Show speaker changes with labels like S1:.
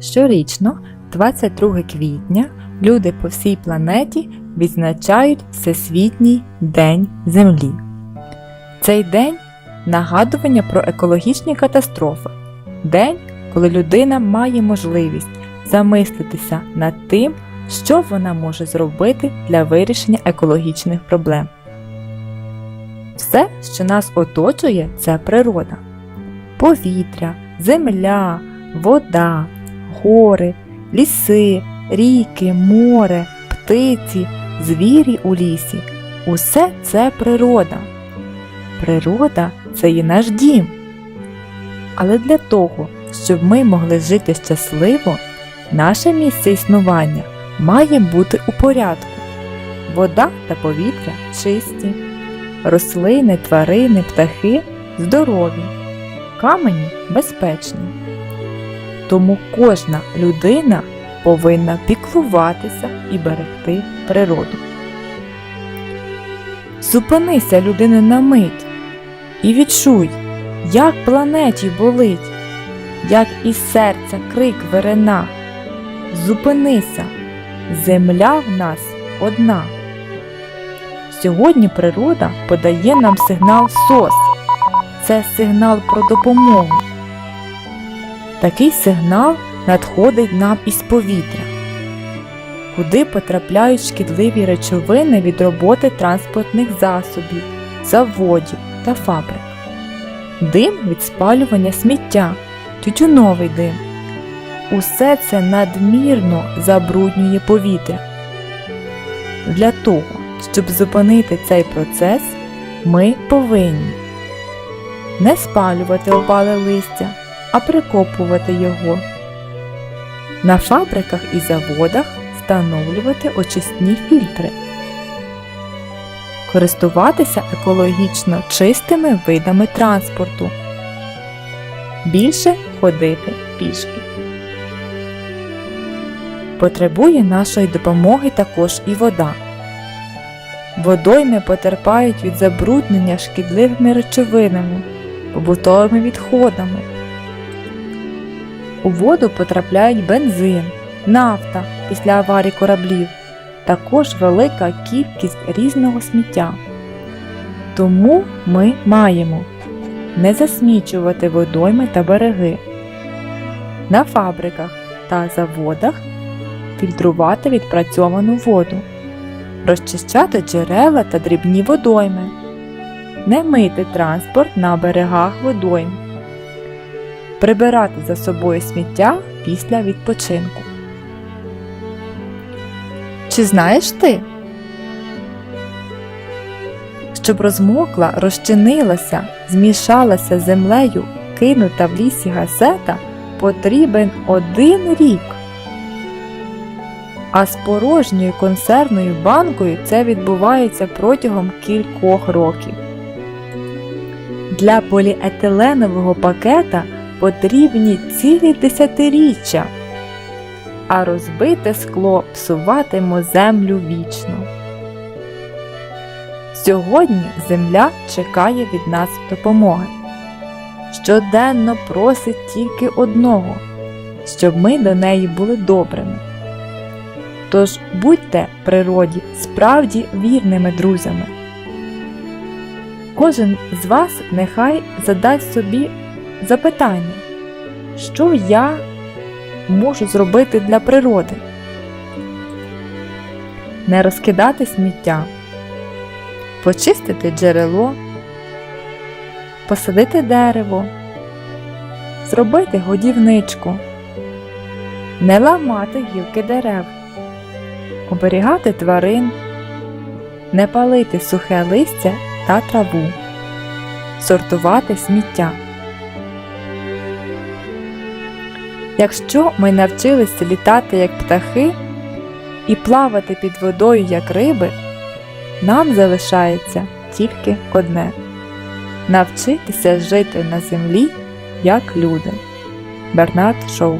S1: Щорічно, 22 квітня, люди по всій планеті відзначають Всесвітній День Землі. Цей день нагадування про екологічні катастрофи. День, коли людина має можливість замислитися над тим, що вона може зробити для вирішення екологічних проблем. Все, що нас оточує, це природа. Повітря, земля, вода, гори, ліси, ріки, море, птиці, звірі у лісі. Усе це природа. Природа це і наш дім. Але для того, щоб ми могли жити щасливо, наше місце існування має бути у порядку. Вода та повітря чисті, рослини, тварини, птахи здорові, камені безпечні. Тому кожна людина повинна піклуватися і берегти природу. Зупинися, людина, на мить і відчуй, як планеті болить, як із серця крик верена. Зупинися, земля в нас одна. Сьогодні природа подає нам сигнал СОС. Це сигнал про допомогу. Такий сигнал надходить нам із повітря, куди потрапляють шкідливі речовини від роботи транспортних засобів, заводів та фабрик, дим від спалювання сміття, тютюновий дим. Усе це надмірно забруднює повітря. Для того, щоб зупинити цей процес, ми повинні не спалювати опале листя, а прикопувати його. На фабриках і заводах встановлювати очисні фільтри, користуватися екологічно чистими видами транспорту, більше ходити пішки. Потребує нашої допомоги також і вода. Водойми потерпають від забруднення шкідливими речовинами, побутовими відходами. У воду потрапляють бензин, нафта після аварій кораблів, також велика кількість різного сміття. Тому ми маємо не засмічувати водойми та береги. На фабриках та заводах фільтрувати відпрацьовану воду, розчищати джерела та дрібні водойми, не мити транспорт на берегах водойм, прибирати за собою сміття після відпочинку. Чи знаєш ти? Щоб розмокла, розчинилася, змішалася землею, кинута в лісі газета, потрібен один рік. А з порожньою консервною банкою це відбувається протягом кількох років. Для поліетиленового пакета потрібні цілі десятиріччя, а розбите скло псуватиме землю вічно. Сьогодні земля чекає від нас допомоги. Щоденно просить тільки одного, щоб ми до неї були добрими. Тож будьте природі справді вірними друзями. Кожен з вас нехай задасть собі запитання, що я можу зробити для природи. Не розкидати сміття, почистити джерело, посадити дерево, зробити годівничку, не ламати гілки дерев. Оберігати тварин, не палити сухе листя та траву, сортувати сміття. Якщо ми навчилися літати як птахи і плавати під водою як риби, нам залишається тільки одне навчитися жити на землі як люди. Бернард Шоу